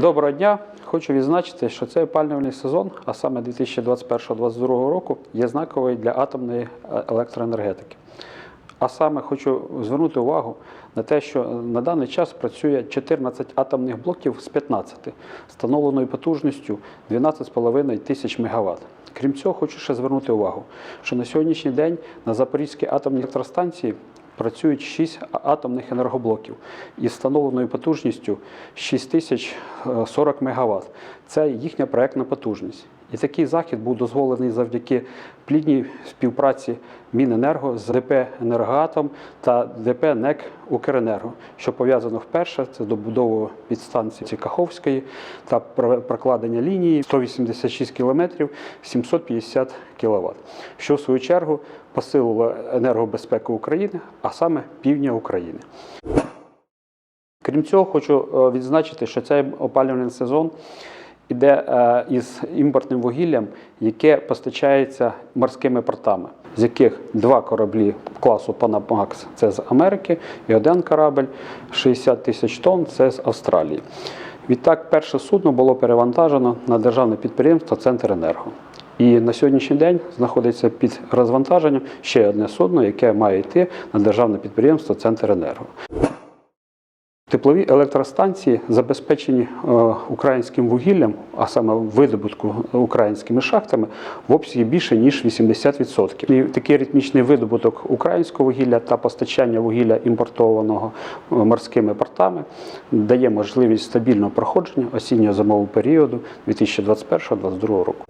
Доброго дня! Хочу відзначити, що цей опалювальний сезон, а саме 2021-2022 року, є знаковий для атомної е, електроенергетики. А саме хочу звернути увагу на те, що на даний час працює 14 атомних блоків з 15, встановленою потужністю 12,5 тисяч МВт. Крім цього, хочу ще звернути увагу, що на сьогоднішній день на Запорізькій атомній електростанції працюють 6 атомних енергоблоків із встановленою потужністю 6040 МВт. Це їхня проектна потужність. І такий захід був дозволений завдяки плідній співпраці Міненерго з ДП «Енергоатом» та ДП НЕК «Укренерго», що пов'язано вперше це добудову підстанції Каховської та прокладення лінії 186 км 750 кВт, що в свою чергу посилило енергобезпеку України, а саме півдня України. Крім цього, хочу е, відзначити, що цей опалювальний сезон іде е, із імпортним вугіллям, яке постачається морськими портами, з яких два кораблі класу Panamax – це з Америки, і один корабль 60 тисяч тонн це з Австралії. Відтак, перше судно було перевантажено на державне підприємство Центр Енерго. І на сьогоднішній день знаходиться під розвантаженням ще одне судно, яке має йти на державне підприємство Центр Енерго. Теплові електростанції забезпечені е, українським вугіллям, а саме видобутку українськими шахтами, в обсязі більше ніж 80%. І такий ритмічний видобуток українського вугілля та постачання вугілля імпортованого е, морськими портами дає можливість стабільного проходження осінньо-зимового періоду 2021-2022 року.